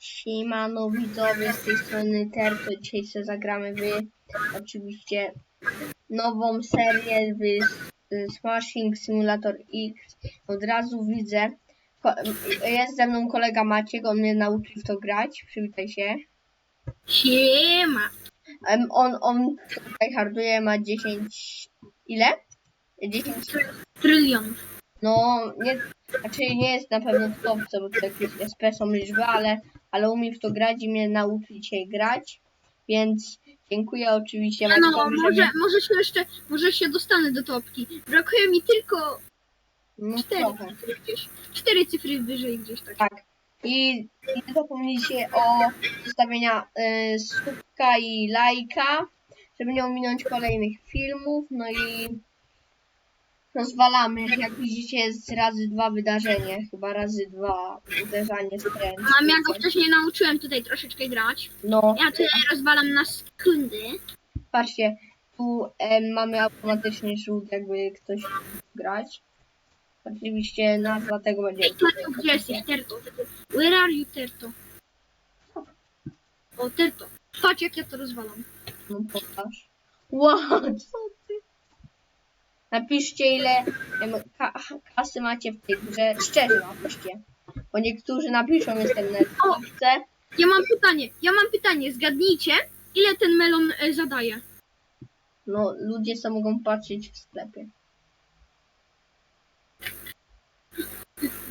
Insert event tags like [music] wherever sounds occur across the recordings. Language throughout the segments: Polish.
Siemano widzowie, z tej strony Terto. Dzisiaj sobie zagramy w oczywiście nową serię w Smashing Simulator X. Od razu widzę, jest ze mną kolega Maciek, on mnie nauczył w to grać. Przywitaj się. Siema. Em, On, on tutaj harduje, ma 10... Ile? 10... Trylion. No, nie, znaczy nie jest na pewno w topce, bo to jakieś espresso liczby, ale, ale umie w to grać i mnie nauczy dzisiaj grać, więc dziękuję oczywiście No, Maćkowi, że może, mnie... może się jeszcze, może się dostanę do topki. Brakuje mi tylko No, cztery trochę. cyfry gdzieś. Cztery cyfry wyżej gdzieś tak. Tak. I, i nie zapomnijcie o zostawienia y, słupka i lajka, żeby nie ominąć kolejnych filmów, no i rozwalamy. Jak widzicie jest razy dwa wydarzenie, chyba razy dwa uderzanie z kręgu. A ja go wcześniej nauczyłem tutaj troszeczkę grać. No, Ja tutaj rozwalam na sekundy. Patrzcie, tu em, mamy automatycznie rzut, jakby ktoś grać. Oczywiście nazwa tego będzie. Ej, Terto, gdzie jesteś? Terto. Where are you, Terto? O, Terto. Patrz jak ja to rozwalam. No pokaż. Wow, co? Napiszcie ile em, ka kasy macie w tej grze. Szczerze napiszcie. Bo niektórzy napiszą jestem na topce. Ja mam pytanie, ja mam pytanie. Zgadnijcie, ile ten melon e, zadaje? No ludzie sobie mogą patrzeć w sklepie.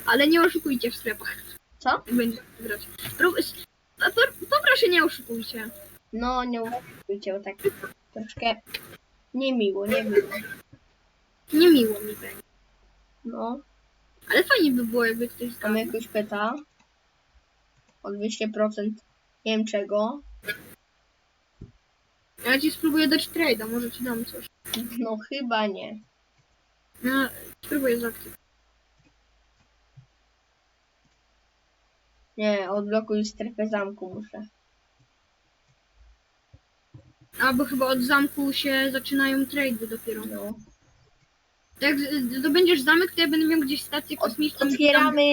Ale nie oszukujcie w sklepach. Co? Jak będziecie grać. Pro, s- po- poproszę nie oszukujcie. No nie uważajcie, bo tak troszkę niemiło, niemiło. Niemiło mi będzie. No. Ale fajnie by było, jakby ktoś Tam zgadł. jakoś pyta. O 200% nie wiem czego. Ja ci spróbuję dać trade'a, może ci dam coś. No chyba nie. Ja spróbuję zaaktywować. Nie, odblokuj strefę zamku muszę. Albo chyba od zamku się zaczynają trade'y dopiero. No. Jak zdobędziesz zamek, to ja będę miał gdzieś stację kosmiczną. Otwieramy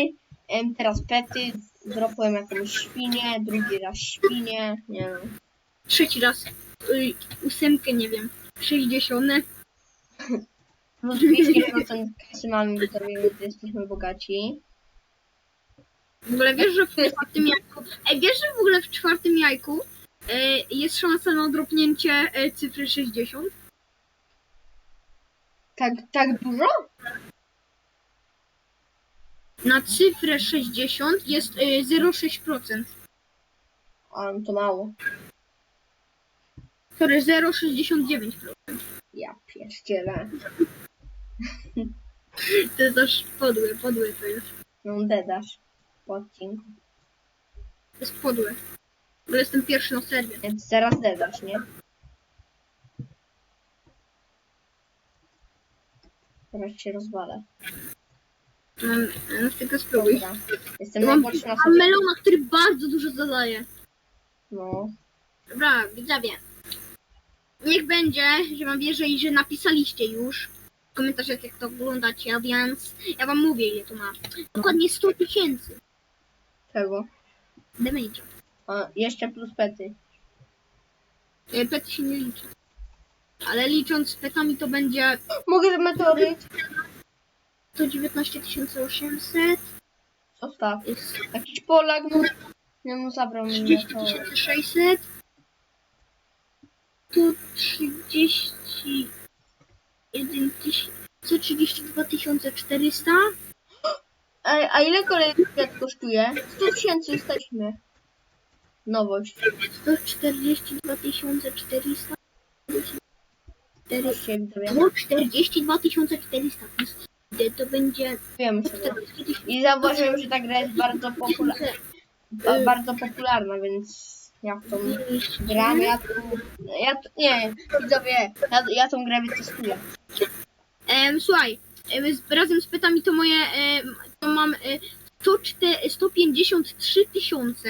em, teraz pety. Dropłem jakąś świnię, drugi raz świnię. Nie wiem. Trzeci raz. Y, ósemkę, nie wiem. 60. No 200% kasy mamy widzowie, więc jesteśmy bogaci. W ogóle wiesz, że w czwartym jajku. Ej, wiesz, że w ogóle w czwartym jajku e, jest szansa na dropnięcie e, cyfry 60? Tak, tak dużo? Na cyfrę 60 jest e, 0,6%. A no to mało. Sorry, 0,69%. Ja pierdzielę. [laughs] To jest aż podłe, podłe to jest. No dedasz po odcinku. To jest podłe. Bo jestem pierwszy na serwie. Więc zaraz dedasz, nie? Teraz się rozwalę. Mam, no, tylko spróbuj. Dobra. Jestem Mam, najgorszy na mam sobie. melona, który bardzo dużo zadaje. No. Dobra, widzowie. Niech będzie, że wam wierzę i że napisaliście już w komentarzach jak to oglądacie, a więc ja wam mówię ile to ma. Dokładnie 100 tysięcy Czego? damage'a. A, jeszcze plus pety. E, Pety się nie liczy. Ale licząc z petami to będzie Mogę meteoryt? 119 800, Zostaw. jest Jakiś Polak, no. Nie no, zabrał mi 30 meteoryt. 600, tu 31 132 400, A, a ile kolejny kwiat kosztuje? 100 tysięcy jesteśmy. Nowość. 142 400, 4, Patrzcie, widzowie. No 42 400, to będzie Wiem sobie. 40 000. I zauważyłem, że ta gra jest bardzo, popula- ba- bardzo popularna, więc ja w tą gram, ja tu, ja tu, nie, widzowie, ja, ja tą grę wytestuję. Em, słuchaj, razem z pytami to moje, to mam e, 104 153 tysiące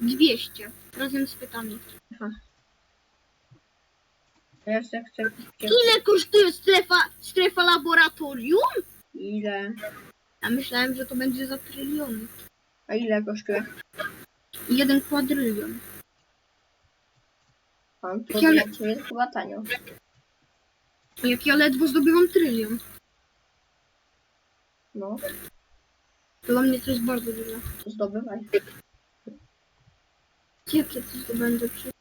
200 razem z pytami. Ja chcę Ile kosztuje strefa, strefa laboratorium? ile, Ja myślałem, że to będzie za tryliony. a ile kosztuje? Jeden kwadrylion. Pan to Ja jest chyba tanio. Jak ja ledwo zdobywam trylion. No, To dla mnie to jest bardzo dużo. zdobywaj. Jakie to zdobędę przy...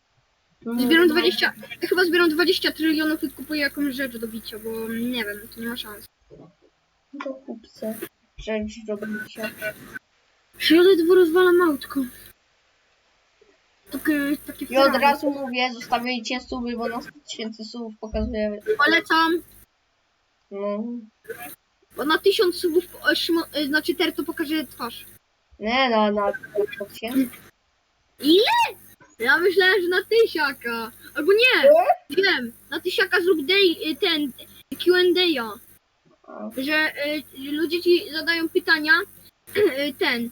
Zbieram no, 20... Ja chyba zbieram 20 trylionów i kupuję jakąś rzecz do bicia, bo nie wiem, to nie ma szans. To kup se rzecz do bicia. Ledwo rozwalam autko? Takie, takie I od razu mówię, zostawiajcie suby, bo na 100 tysięcy subów pokazuje. Polecam, No, bo na 1000 subów, e, znaczy Terto pokaże twarz. nie no, na 100 tysięcy. Ile? Ja myślałem, że na tysiaka. Albo nie, wiem, na tysiaka zrób day, ten Q&A, że y, ludzie ci zadają pytania, [clears throat] y, ten,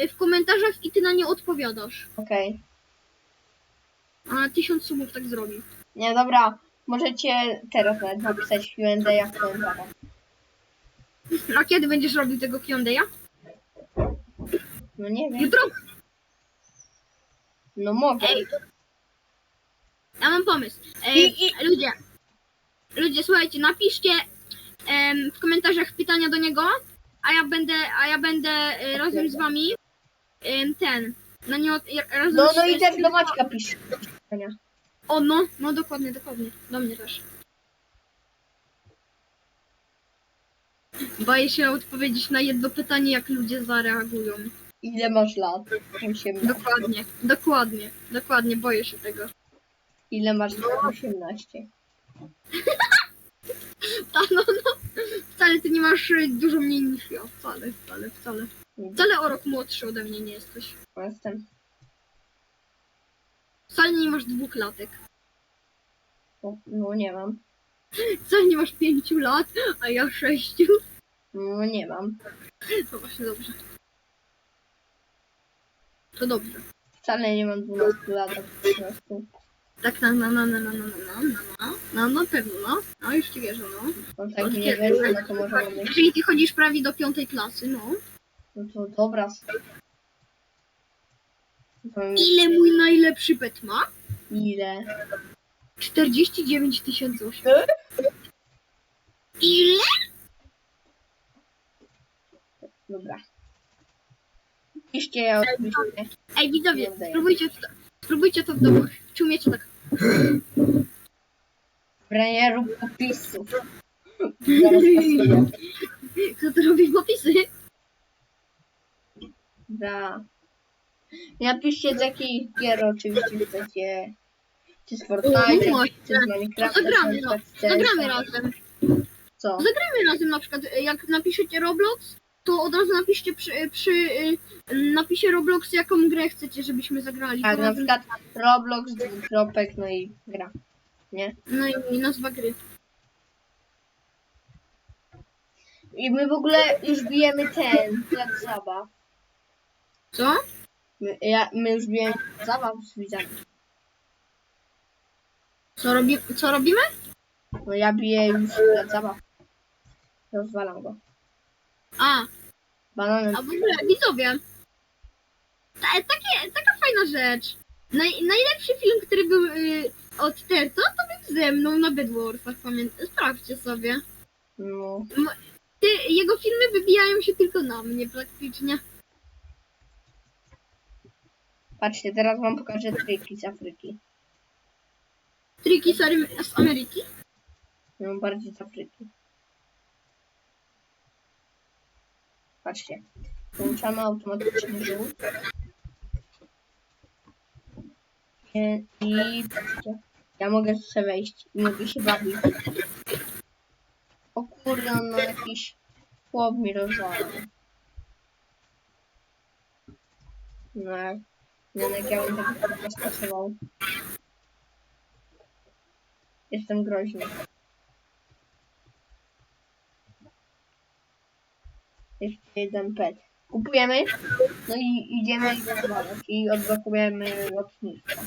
y, w komentarzach i ty na nie odpowiadasz. Okej. A na tysiąc subów tak zrobi. Nie, dobra. Możecie teraz nawet napisać Q&A jak to zaraz. A kiedy będziesz robił tego Q&A? No nie wiem. Jutro? No mogę. Ej, ja mam pomysł. I, Ej, i, ludzie, ludzie, słuchajcie, napiszcie em, w komentarzach pytania do niego, a ja będę, a ja będę e, razem z wami em, ten, na nie razem no, z, no i z- też do Maćka pisz. pytania. O, no, no dokładnie, dokładnie, do mnie też. Boję się odpowiedzieć na jedno pytanie, jak ludzie zareagują. Ile masz lat? 18. Dokładnie, dokładnie, dokładnie, boję się tego. Ile masz lat? 18. [laughs] Ta, no, no. Wcale ty nie masz y, dużo mniej niż ja. Wcale, wcale, wcale. Wcale o rok młodszy ode mnie nie jesteś. Jestem. Wcale nie masz dwóch latek. No, no nie mam. Wcale nie masz pięciu lat, a ja sześciu. No nie mam. To właśnie dobrze. To dobrze. Wcale nie mam 12 lat. po prostu. Tak na na na na na na na na na na na pewno no. No już ci wierzę, no. No tak nie wiem, no to może być. Jeżeli ty chodzisz prawie do piątej klasy, no. No to dobra. Ile mój najlepszy pet ma? ile? 49 tysięcy osiem. Ile? Dobra. Piszcie ja oczywiście. Ej widzowie, spróbujcie to, spróbujcie to w domu. Czy umiecie tak? Dobra, nie rób opisów. Zaraz pasuję. Kto to robi popisy? Dobra. Napiszcie z jakiej gier oczywiście chcecie. Czy z Fortnite, O, czy z Minecrafta, zagramy, no. Zagramy razem. Co? Zagramy razem na przykład, jak napiszecie Roblox, to od razu napiszcie przy, przy y, napisie Roblox, jaką grę chcecie, żebyśmy zagrali. Tak, To na razem- przykład Roblox, dwukropek, no i gra. Nie? No i, nazwa gry. I my w ogóle już bijemy ten, plac zabaw. Co? My, ja, my już bijemy zabaw z widzami. Co, robi, co robimy? No ja biję już zabaw. Rozwalam go. A, Bananem. a w ogóle widzowie. Ta, takie, taka fajna rzecz. Naj, najlepszy film, który był y, od Terto, to był ze mną na Bedwarsach, pamiętam. Sprawdźcie sobie. No. Ty, jego filmy wybijają się tylko na mnie praktycznie. Patrzcie, teraz wam pokażę triki z Afryki. Triki z, Ameryki. No bardziej z Afryki. Patrzcie. Włączamy automatyczny rzut. I, patrzcie. Ja mogę sobie wejść i mogę się bawić. O kurde, no jakiś chłop mi rozwalał. No nie jak ja bym tego chłopa spasował. Jestem groźny. Jeszcze jeden pet. Kupujemy, no i idziemy i odblokujemy lotnisko.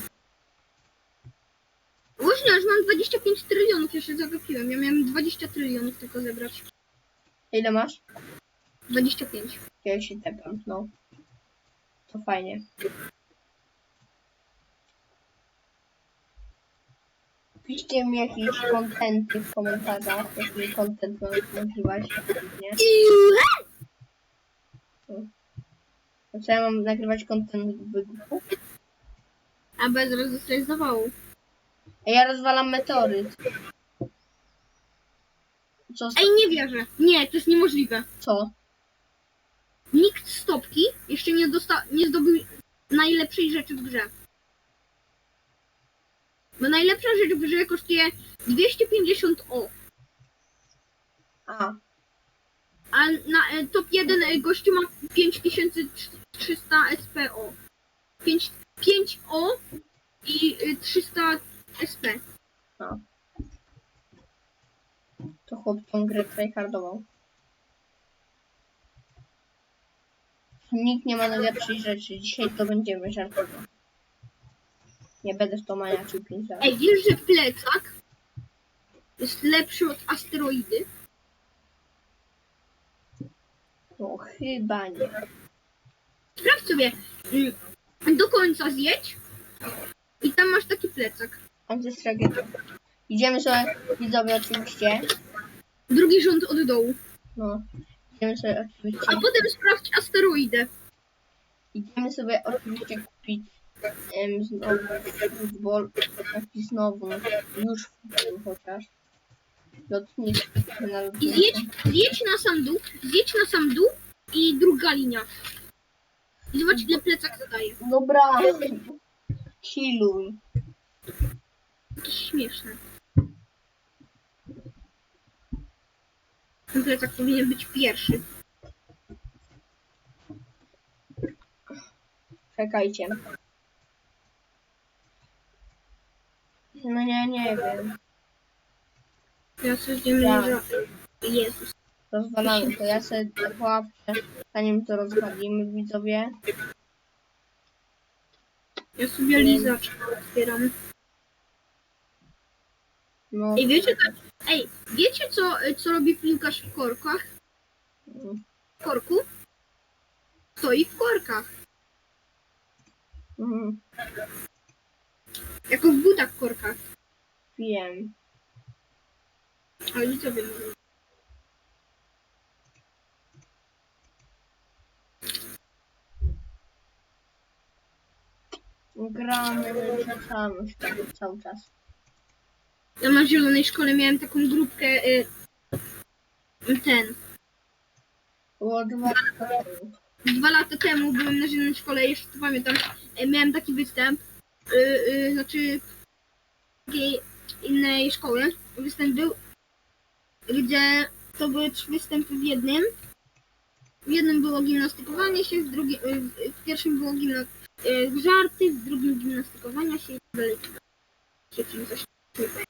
Właśnie, już mam 25 trylionów, się zagapiłem. Ja miałem 20 trylionów tylko zebrać. Ile masz? 25. Ja się tepam, no. To fajnie. Piszcie mi jakieś kontenty w komentarzach, jaki kontent nagrywać. Nie? Co ja mam nagrywać kontent wybuchu? A bez razu sobie zdawało. A ja rozwalam meteoryt. Co? Ej, nie wierzę. Nie, to jest niemożliwe. Co? Nikt stopki jeszcze nie, dosta- nie zdobył najlepszej rzeczy w grze. Bo najlepsza rzecz w grze kosztuje 250 O, A, a na e, top 1 e, gościu ma 5300 SPO. 5, 5 O i e, 300 SP. to chłop tą grę tryhardował. Nikt nie ma najlepszej rzeczy. Dzisiaj to będziemy żartować. Nie będę w to maniaczył 5 lat. Ej, wiesz, że plecak jest lepszy od asteroidy? No chyba nie. Sprawdź sobie, mm, do końca zjedź i tam masz taki plecak. Jest tragedia. Idziemy sobie, widzowie oczywiście. Drugi rząd od dołu. No. Idziemy sobie oczywiście. A potem sprawdź asteroidę. Idziemy sobie oczywiście kupić em, znowu futbol. Taki znowu. no, Już futbol chociaż. Lotniczy na I lotniczy. zjedź, zjedź na sam dół, zjedź na sam dół i druga linia. I zobacz ile plecak zadaje. Dobra. Chilluj. Jakieś śmieszne. Ten plecak powinien być pierwszy. Czekajcie. No nie, nie wiem. Ja stwierdziłem, Tak. że... Jezus. Rozwalamy to. Ja sobie łapkę, zanim to rozwalimy, widzowie. Ja sobie lizaczkę otwieram. No. Ej, wiecie, tak, ej, wiecie co, co robi piłkarz w korkach? W korku? Stoi w korkach. Mhm. Jako w butach w korkach. Wiem. Gramy, rzucamy się tam cały czas. Ja na zielonej szkole miałem taką grupkę y, ten. Było dwa lata temu. Dwa lata temu byłem na zielonej szkole, jeszcze to pamiętam. y, Miałem taki występ. Y, y, znaczy takiej innej szkoły. Występ był, gdzie to były trzy występy w jednym. W jednym było gimnastykowanie się, w, drugim, y, w pierwszym było gimna, y, żarty, w drugim gimnastykowania się i tak dalej. W trzecim coś nie pamiętam.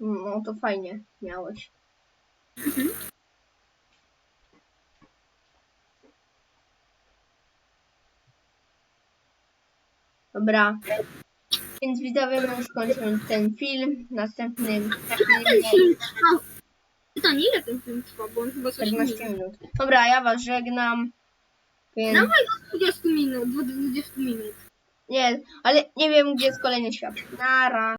No to fajnie miałeś. Dobra. Więc widzowie, my już kończymy ten film. Następnym Ile ten filmie film trwał? Pytanie, ile ten film trwa, bo on chyba coś 14 minut. minut. Dobra, ja was żegnam. Więc Dawaj do 20 minut, do 20 minut. nie, ale nie wiem gdzie jest kolejny świat. Nara.